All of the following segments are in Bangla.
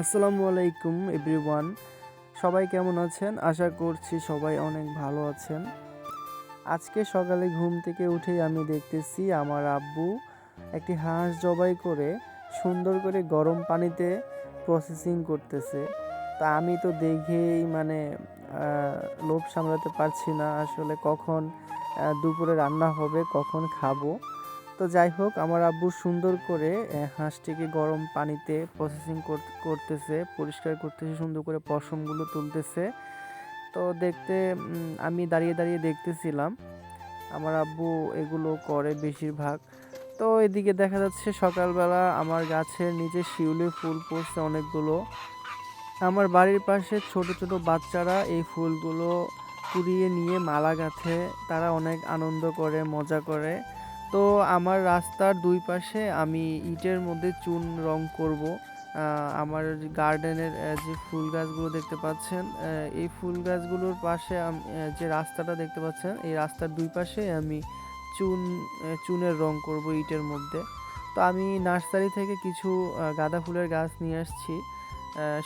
আসসালামু আলাইকুম, এভরিওয়ান। সবাই কেমন আছেন? আশা করছি সবাই অনেক ভালো আছেন। আজকে সকালে ঘুম থেকে উঠেই আমি দেখতেছি আমার আব্বু একটি হাঁস জবাই করে সুন্দর করে গরম পানিতে প্রসেসিং করতেছে। তা আমি তো দেখেই মানে লোভ সামলাতে পারছি না আসলে কখন দুপুরে রান্না হবে, কখন খাব। তো যাই হোক, আমার আব্বু সুন্দর করে হাঁসটিকে গরম পানিতে প্রসেসিং করতেছে, পরিষ্কার করতেছে, সুন্দর করে পশমগুলো তুলতেছে। তো দেখতে আমি দাঁড়িয়ে দাঁড়িয়ে দেখতেছিলাম, আমার আব্বু এগুলো করে বেশিরভাগ। তো এদিকে দেখা যাচ্ছে সকালবেলা আমার গাছের নিচে শিউলি ফুল পড়ছে অনেকগুলো। আমার বাড়ির পাশে ছোট ছোট বাচ্চারা এই ফুলগুলো কুড়িয়ে নিয়ে মালা গাঁথে, তারা অনেক আনন্দ করে, মজা করে। তো আমার রাস্তার দুই পাশে আমি ইটের মধ্যে চুন রং করব। আমার গার্ডেনের যে ফুল গাছগুলো দেখতে পাচ্ছেন এই ফুল গাছগুলোর পাশে যে রাস্তাটা দেখতে পাচ্ছেন, এই রাস্তার দুই পাশে আমি চুন চুনের রং করব ইটের মধ্যে। তো আমি নার্সারি থেকে কিছু গাঁদা ফুলের গাছ নিয়ে আসছি।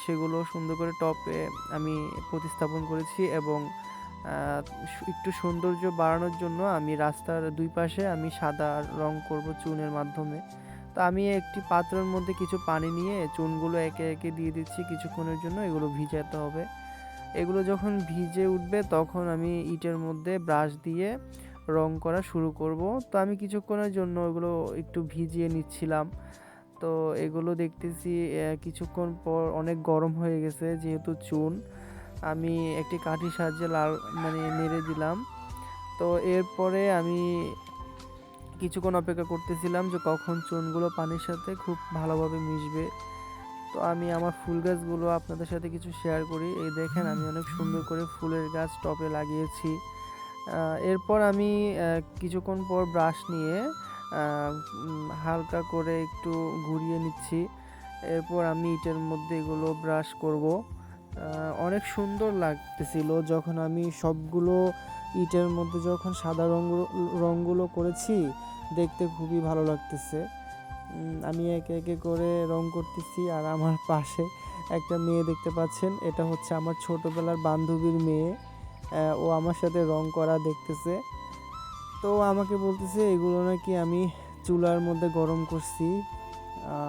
সেগুলো সুন্দর করে টপে আমি প্রতিস্থাপন করেছি এবং একটু সৌন্দর্য বাড়ানোর জন্য আমি রাস্তার দুই পাশে আমি সাদা রং করব চুনের মাধ্যমে। তো আমি একটি পাত্রের মধ্যে কিছু পানি নিয়ে চুনগুলো একে একে দিয়ে দিচ্ছি কিছুক্ষণের জন্য, এগুলো ভিজাতে হবে। এগুলো যখন ভিজে উঠবে তখন আমি ইটের মধ্যে ব্রাশ দিয়ে রং করা শুরু করব। তো আমি কিছুক্ষণের জন্য ওগুলো একটু ভিজিয়ে নিচ্ছিলাম। তো এগুলো দেখতেছি কিছুক্ষণ পর অনেক গরম হয়ে গেছে যেহেতু চুন। আমি একটি কাঠির সাহায্যে লাল মানে নেড়ে দিলাম। তো এরপরে আমি কিছুক্ষণ অপেক্ষা করতেছিলাম যে কখন চুনগুলো পানির সাথে খুব ভালোভাবে মিশবে। তো আমি আমার ফুল গাছগুলো আপনাদের সাথে কিছু শেয়ার করি। এই দেখেন আমি অনেক সুন্দর করে ফুলের গাছ টবে লাগিয়েছি। এরপর আমি কিছুক্ষণ পর ব্রাশ নিয়ে হালকা করে একটু ঘুরিয়ে নিচ্ছি। এরপর আমি ইটের মধ্যে এগুলো ব্রাশ করব। অনেক সুন্দর লাগতেছিল যখন আমি সবগুলো ইটের মধ্যে যখন সাদা রঙ রঙগুলো করেছি, দেখতে খুবই ভালো লাগতেছে। আমি একে একে করে রং করতেছি আর আমার পাশে একটা মেয়ে দেখতে পাচ্ছেন, এটা হচ্ছে আমার ছোটবেলার বান্ধবীর মেয়ে। ও আমার সাথে রং করা দেখতেছে। তো আমাকে বলতেছে, এগুলো নাকি আমি চুলার মধ্যে গরম করছি।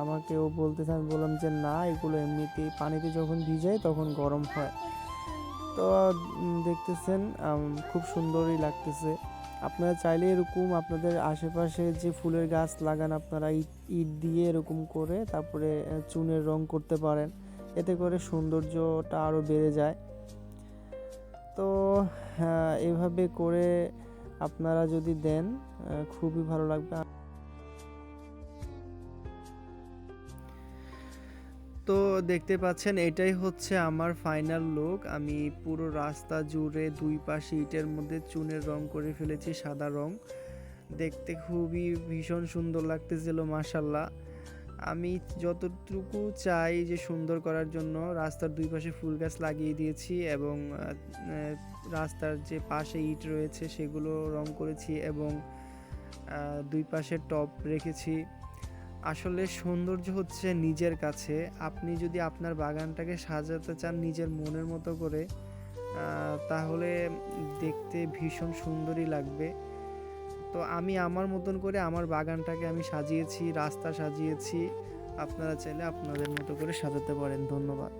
আমাকে ও বলতেছে আমি বললাম যে না এগুলো এমনিতেই পানিতে যখন ভিজায় তখন গরম হয়। তো দেখতেছেন খুব সুন্দরই লাগতেছে। আপনারা চাইলে এরকম আপনাদের আশেপাশে যে ফুলের গাছ লাগান আপনারা ইট ইট দিয়ে এরকম করে তারপরে চুনের রং করতে পারেন। এতে করে সৌন্দর্যটা আরও বেড়ে যায়। তো হ্যাঁ, এভাবে করে আপনারা যদি দেন খুবই ভালো লাগবে। তো দেখতে পাচ্ছেন, এটাই হচ্ছে আমার ফাইনাল লুক আমি পুরো রাস্তা জুড়ে দুই পাশে ইটের মধ্যে চুনের রং করে ফেলেছি, সাদা রং। দেখতে খুবই ভীষণ সুন্দর লাগতেছিল মাসাল্লাহ আমি যতটুকু চাই যে সুন্দর করার জন্য, রাস্তার দুই পাশে ফুল গাছ লাগিয়ে দিয়েছি এবং রাস্তার যে পাশে ইট রয়েছে সেগুলো রং করেছি এবং দুই পাশে টপ রেখেছি। আসলে সৌন্দর্য হচ্ছে নিজের কাছে। আপনি যদি আপনার বাগানটাকে সাজাতে চান নিজের মনের মতো করে তাহলে দেখতে ভীষণ সুন্দরই লাগবে। তো আমি আমার মতন করে আমার বাগানটাকে আমি সাজিয়েছি, রাস্তা সাজিয়েছি। আপনারা চাইলে আপনাদের মতো করে সাজাতে পারেন। ধন্যবাদ।